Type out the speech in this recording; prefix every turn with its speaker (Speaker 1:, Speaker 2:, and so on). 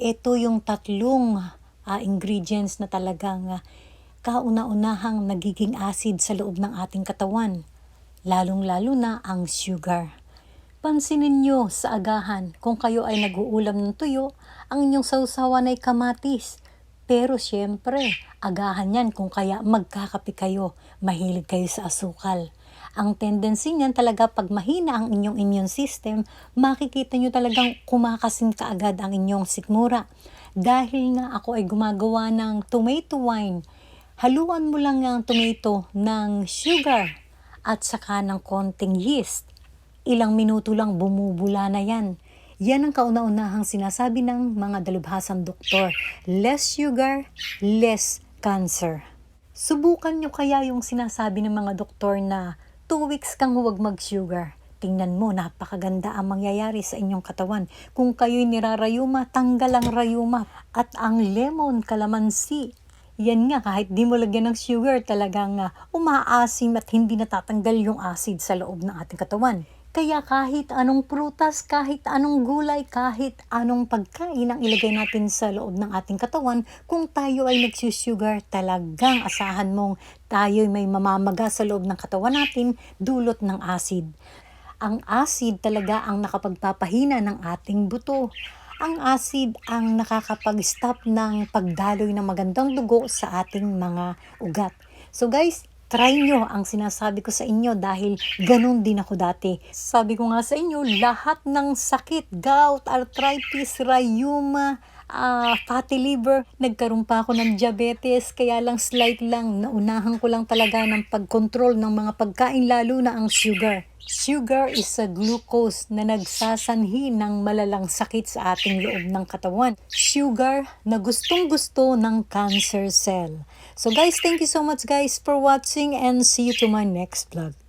Speaker 1: ito yung tatlong ah, ingredients na talagang ah, kauna-unahang nagiging acid sa loob ng ating katawan. Lalong-lalo na ang sugar. Pansinin nyo sa agahan kung kayo ay nag-uulam ng tuyo, ang inyong sausawan ay kamatis. Pero syempre, agahan yan kung kaya magkakape kayo, mahilig kayo sa asukal. Ang tendency niyan talaga pag mahina ang inyong immune system, makikita nyo talagang kumakasin kaagad ang inyong sikmura. Dahil nga ako ay gumagawa ng tomato wine, haluan mo lang ang tomato ng sugar at saka ng konting yeast. Ilang minuto lang bumubula na yan. Yan ang kauna-unahang sinasabi ng mga dalubhasang doktor. Less sugar, less cancer. Subukan nyo kaya yung sinasabi ng mga doktor na 2 weeks kang huwag mag-sugar. Tingnan mo, napakaganda ang mangyayari sa inyong katawan. Kung kayo'y nirarayuma, tanggal ang rayuma. At ang lemon, kalamansi, yan nga, kahit di mo lagyan ng sugar, talagang uh, umaasim at hindi natatanggal yung acid sa loob ng ating katawan. Kaya kahit anong prutas, kahit anong gulay, kahit anong pagkain ang ilagay natin sa loob ng ating katawan, kung tayo ay nagsusugar, talagang asahan mong tayo may mamamaga sa loob ng katawan natin dulot ng acid. Ang acid talaga ang nakapagpapahina ng ating buto. Ang acid ang nakakapag-stop ng pagdaloy ng magandang dugo sa ating mga ugat. So guys, try nyo ang sinasabi ko sa inyo dahil ganun din ako dati. Sabi ko nga sa inyo, lahat ng sakit, gout, arthritis, rheuma, ah, fatty liver, nagkaroon pa ako ng diabetes, kaya lang slight lang, naunahan ko lang talaga ng pag-control ng mga pagkain, lalo na ang sugar. Sugar is a glucose na nagsasanhi ng malalang sakit sa ating loob ng katawan. Sugar na gustong gusto ng cancer cell. So guys, thank you so much guys for watching and see you to my next vlog.